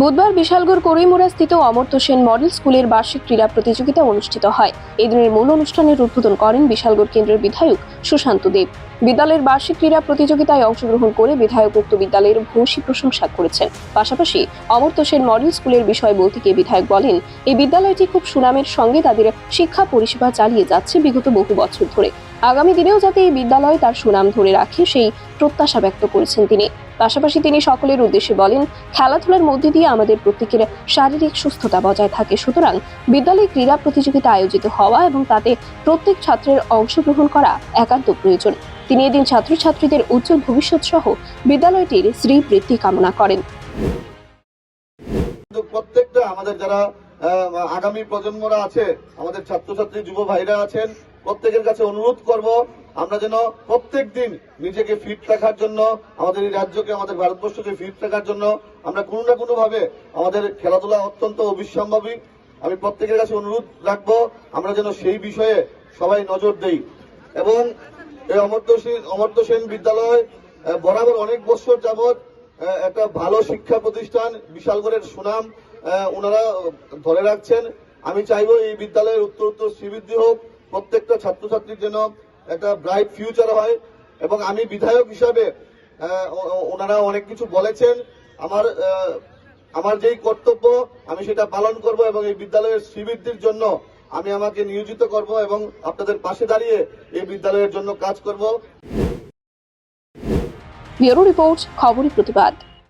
বুধবার বিশালগড় করিমুড়া স্থিত অমর্ত্য সেন মডেল স্কুলের বার্ষিক ক্রীড়া প্রতিযোগিতা অনুষ্ঠিত হয়। এই দিনের মূল অনুষ্ঠানের উদ্বোধন করেন বিশালগড় কেন্দ্রের বিধায়ক সুশান্ত দেব। বিদ্যালয়ের বার্ষিক ক্রীড়া প্রতিযোগিতায় অংশগ্রহণ করে বিধায়ক উক্ত বিদ্যালয়ের ভূয়সী প্রশংসা করেছেন। পাশাপাশি অমর্ত্য সেন মডেল স্কুলের বিষয় বলতে গিয়ে বিধায়ক বলেন, এই বিদ্যালয়টি খুব সুনামের সঙ্গে তাদের শিক্ষা পরিষেবা চালিয়ে যাচ্ছে বিগত বহু বছর ধরে। আগামী দিনেও যাতে এই বিদ্যালয় তার সুনাম ধরে রাখে, সেই প্রত্যাশা ব্যক্ত করেছেন তিনি। পাশাপাশি তিনি সকলের উদ্দেশ্যে বলেন, খেলাধুলার মধ্যে দিয়ে আমাদের প্রত্যেকের শারীরিক সুস্থতা বজায় থাকে। সুতরাং বিদ্যালয়ে ক্রীড়া প্রতিযোগিতা আয়োজিত হওয়া এবং তাতে প্রত্যেক ছাত্রের অংশগ্রহণ করা একান্ত প্রয়োজন। তিনি এদিন ছাত্রছাত্রীদের উজ্জ্বল ভবিষ্যৎ সহ বিদ্যালয়টির শ্রীবৃদ্ধি কামনা করেন। প্রত্যেকটা আমাদের যারা আগামী প্রজন্মরা আছে, আমাদের ছাত্রছাত্রী, যুব ভাইরা আছেন, প্রত্যেকের কাছে অনুরোধ করব আমরা যেন প্রত্যেক দিন নিজেকে ফিট রাখার জন্য, আমাদের এই রাজ্যকে, আমাদের ভারতবর্ষকে ফিট রাখার জন্য আমরা কোনো না কোনো ভাবে আমাদের খেলাধুলা অত্যন্ত অবিসম্ভাবী। আমি প্রত্যেকের কাছে অনুরোধ রাখব, আমরা যেন সেই বিষয়ে সবাই নজর দেই। এবং এই অমর্ত্য সেন অমর্ত্য সেন বিদ্যালয় বরাবর অনেক বছর যাবৎ একটা ভালো শিক্ষা প্রতিষ্ঠান, বিশালগড়ের সুনাম ওনারা ধরে রাখছেন। আমি চাইব এই বিদ্যালয়ের উত্তর উত্তর শ্রীবৃদ্ধি হোক, প্রত্যেকটা ছাত্রছাত্রীর জন্য একটা ব্রাইট ফিউচার হয় এবং আমি বিধায়ক হিসাবে ওনারা অনেক কিছু বলেছেন। আমার আমার যেই কর্তব্য, আমি সেটা পালন করব এবং এই বিদ্যালয়ের শ্রীবৃদ্ধির জন্য আমি আমাকে নিয়োজিত করব এবং আপনাদের পাশে দাঁড়িয়ে এই বিদ্যালয়ের জন্য কাজ করব। ব্যুরো রিপোর্ট খবরের প্রতিবাদ।